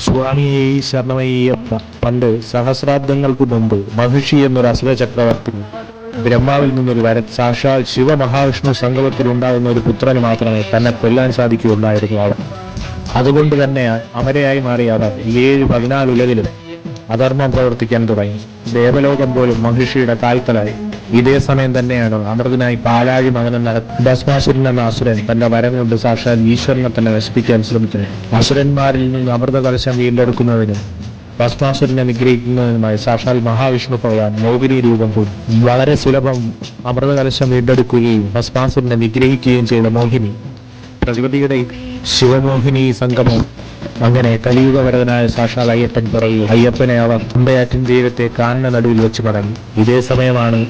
സ്വാമിയെ ശരണമയ്യപ്പ. പണ്ട് സഹസ്രാബ്ദങ്ങൾക്ക് മുമ്പ് മഹിഷി എന്നൊരു അസുര ചക്രവർത്തി ബ്രഹ്മാവിൽ നിന്നൊരു വരൻ സാക്ഷാൽ ശിവമഹാവിഷ്ണു സംഗമത്തിൽ ഉണ്ടാകുന്ന ഒരു പുത്രന് മാത്രമേ തന്നെ കൊല്ലാൻ സാധിക്കുകയുള്ളായിരുന്നു അവൻ. അതുകൊണ്ട് തന്നെ അമരയായി മാറിയ അവർ ഏഴ് പതിനാല് ഉലകിലും അധർമ്മം പ്രവർത്തിക്കാൻ തുടങ്ങി. ദേവലോകം പോലും മഹിഷിയുടെ കാൽത്തലായി. ഇതേ സമയം തന്നെയാണ് അമൃതനായി പാലാഴി മകനെന്ന ഭസ്മാസുരൻ എന്ന അസുരൻ തന്റെ വരം കൊണ്ട് സാക്ഷാൽ ഈശ്വരനെ തന്നെ നശിപ്പിക്കാൻ ശ്രമിക്കുന്നത് അസുരന്മാരിൽ നിന്ന് അമൃത കലശം വീണ്ടെടുക്കുന്നതിനും ഭസ്മാസുരനെ നിഗ്രഹിക്കുന്നതിനുമായി സാക്ഷാൽ മഹാവിഷ്ണു ഭഗവാൻ മോഹിനി രൂപം കൂടി വളരെ സുലഭം അമൃത കലശം വീണ്ടെടുക്കുകയും ഭസ്മാസുരനെ നിഗ്രഹിക്കുകയും ചെയ്ത മോഹിനി. പ്രകൃതിയുടെ ശിവമോഹിനി സംഗമം. അങ്ങനെ കലിയുഗവരതനായ സാക്ഷാൽ അയ്യപ്പൻ പറയൂ അയ്യപ്പനെ അവർ അമ്പയാറ്റിൻ തീരത്തെ കാനന നടുവിൽ വെച്ച് പറഞ്ഞു ഇതേ സമയമാണ്